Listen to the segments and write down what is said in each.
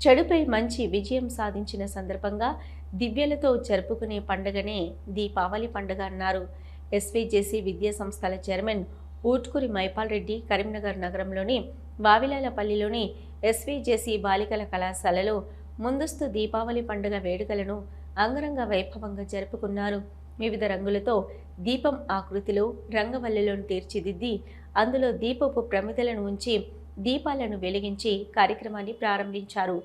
చెడుపై మంచి విజయం సాధించిన సందర్భంగా దివ్యలతో జరుపుకునే పండుగనే దీపావళి పండుగ అన్నారు. ఎస్వీజేసీ విద్యా సంస్థల చైర్మన్ ఊట్కూరి మైపాల్ రెడ్డి కరీంనగర్ నగరంలోని వావిలాలపల్లిలోని ఎస్వీజేసీ బాలికల కళాశాలలో ముందస్తు దీపావళి పండుగ వేడుకలను అంగరంగ వైభవంగా జరుపుకున్నారు. వివిధ రంగులతో దీపం ఆకృతిలో రంగవల్లిలోని తీర్చిదిద్ది అందులో దీపపు ప్రమిదలను ఉంచి దీపాలను వెలిగించి కార్యక్రమాన్ని ప్రారంభించారు.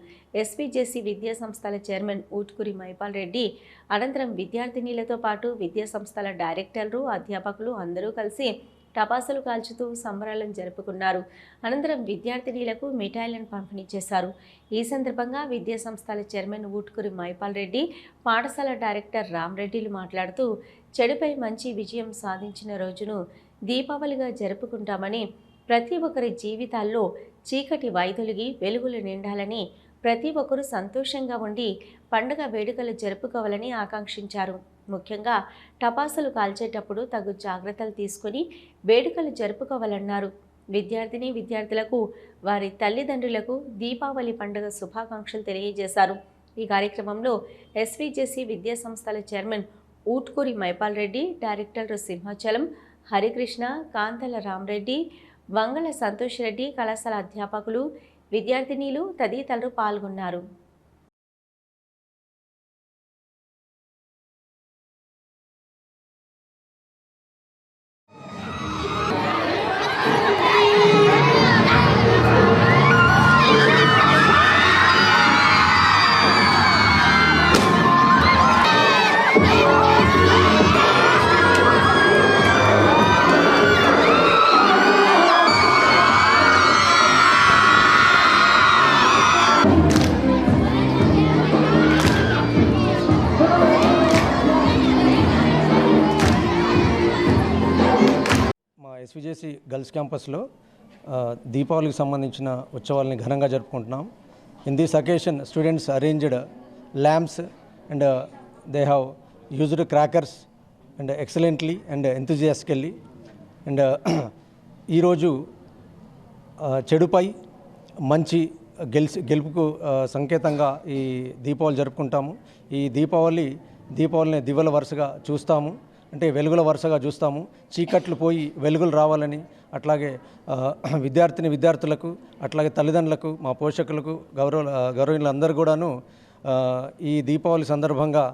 ఎస్పీజేసీ విద్యా సంస్థల చైర్మన్ ఊట్కూరి మైపాల్ రెడ్డి అనంతరం విద్యార్థినీలతో పాటు విద్యా సంస్థల డైరెక్టర్లు అధ్యాపకులు అందరూ కలిసి టపాసులు కాల్చుతూ సంబరాలను జరుపుకున్నారు. అనంతరం విద్యార్థినీలకు మిఠాయిలను పంపిణీ చేశారు. ఈ సందర్భంగా విద్యా సంస్థల చైర్మన్ ఊట్కూరి మైపాల్ రెడ్డి పాఠశాల డైరెక్టర్ రామ్రెడ్డిలు మాట్లాడుతూ చెడుపై మంచి విజయం సాధించిన రోజును దీపావళిగా జరుపుకుంటామని ప్రతి ఒక్కరి జీవితాల్లో చీకటి వైదొలిగి వెలుగులు నిండాలని ప్రతి ఒక్కరూ సంతోషంగా ఉండి పండుగ వేడుకలు జరుపుకోవాలని ఆకాంక్షించారు. ముఖ్యంగా టపాసులు కాల్చేటప్పుడు తగు జాగ్రత్తలు తీసుకొని వేడుకలు జరుపుకోవాలన్నారు. విద్యార్థిని విద్యార్థులకు వారి తల్లిదండ్రులకు దీపావళి పండుగ శుభాకాంక్షలు తెలియజేశారు. ఈ కార్యక్రమంలో ఎస్వీజేసీ విద్యా సంస్థల చైర్మన్ ఊట్కూరి మైపాల్ రెడ్డి డైరెక్టర్ సింహాచలం హరికృష్ణ కాంతల రామరెడ్డి వంగల సంతోష్ రెడ్డి కళాశాల అధ్యాపకులు విద్యార్థినీలు తదితరులు పాల్గొన్నారు. ఎస్విజేసి గర్ల్స్ క్యాంపస్లో దీపావళికి సంబంధించిన ఉత్సవాలని ఘనంగా జరుపుకుంటున్నాం. In this occasion students arranged lamps and they have used crackers and excellently and enthusiastically and ఈరోజు చెడుపై మంచి గెలిచి గెలుపుకు సంకేతంగా ఈ దీపావళి జరుపుకుంటాము. ఈ దీపావళి దీపావళిని దివ్వల వరుసగా చూస్తాము. అంటే వెలుగుల వరుసగా చూస్తాము. చీకట్లు పోయి వెలుగులు రావాలని అట్లాగే విద్యార్థిని విద్యార్థులకు అట్లాగే తల్లిదండ్రులకు మా పోషకులకు గౌరవ గౌరవీయులందరూ కూడాను ఈ దీపావళి సందర్భంగా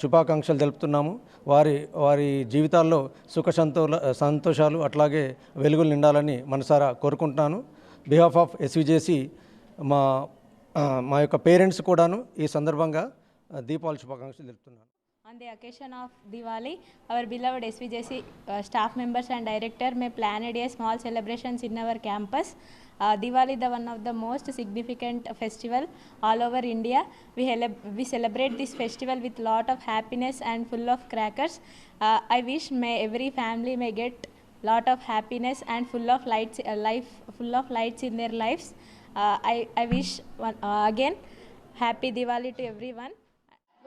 శుభాకాంక్షలు తెలుపుతున్నాము. వారి వారి జీవితాల్లో సుఖ సంతోల సంతోషాలు అట్లాగే వెలుగులు నిండాలని మనసారా కోరుకుంటున్నాను. బిహాఫ్ ఆఫ్ ఎస్విజేసి మా మా యొక్క పేరెంట్స్ కూడాను ఈ సందర్భంగా దీపావళి శుభాకాంక్షలు తెలుపుతున్నాను. On the occasion of Diwali, our beloved SVJC uh, staff members and director may plan a small celebrations in our campus. Uh, Diwali, the one of the most significant festival all over India. We, we celebrate this festival with lot of happiness and full of crackers. Uh, I wish may every family may get lot of happiness and full of lights, uh, life, full of lights in their lives. Uh, I, I wish one, uh, again happy Diwali to everyone.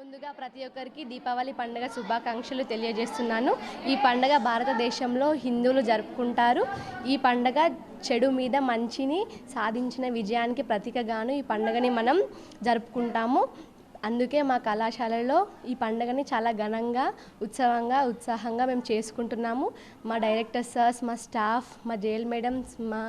ముందుగా ప్రతి ఒక్కరికి దీపావళి పండుగ శుభాకాంక్షలు తెలియజేస్తున్నాను. ఈ పండుగ భారతదేశంలో హిందువులు జరుపుకుంటారు. ఈ పండుగ చెడు మీద మంచిని సాధించిన విజయానికి ప్రతీకగాను ఈ పండుగని మనం జరుపుకుంటాము. అందుకే మా కళాశాలలో ఈ పండుగని చాలా ఘనంగా ఉత్సవంగా ఉత్సాహంగా మేము చేసుకుంటున్నాము. మా డైరెక్టర్ సార్స్ మా స్టాఫ్ మా జైల్ మేడమ్స్ మా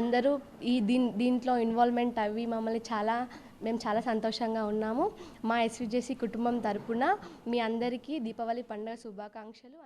అందరూ ఈ దీన్ దీంట్లో ఇన్వాల్వ్మెంట్ అవి మమ్మల్ని చాలా మేము చాలా సంతోషంగా ఉన్నాము. మా ఎస్విజేసి కుటుంబం తరపున మీ అందరికీ దీపావళి పండుగ శుభాకాంక్షలు.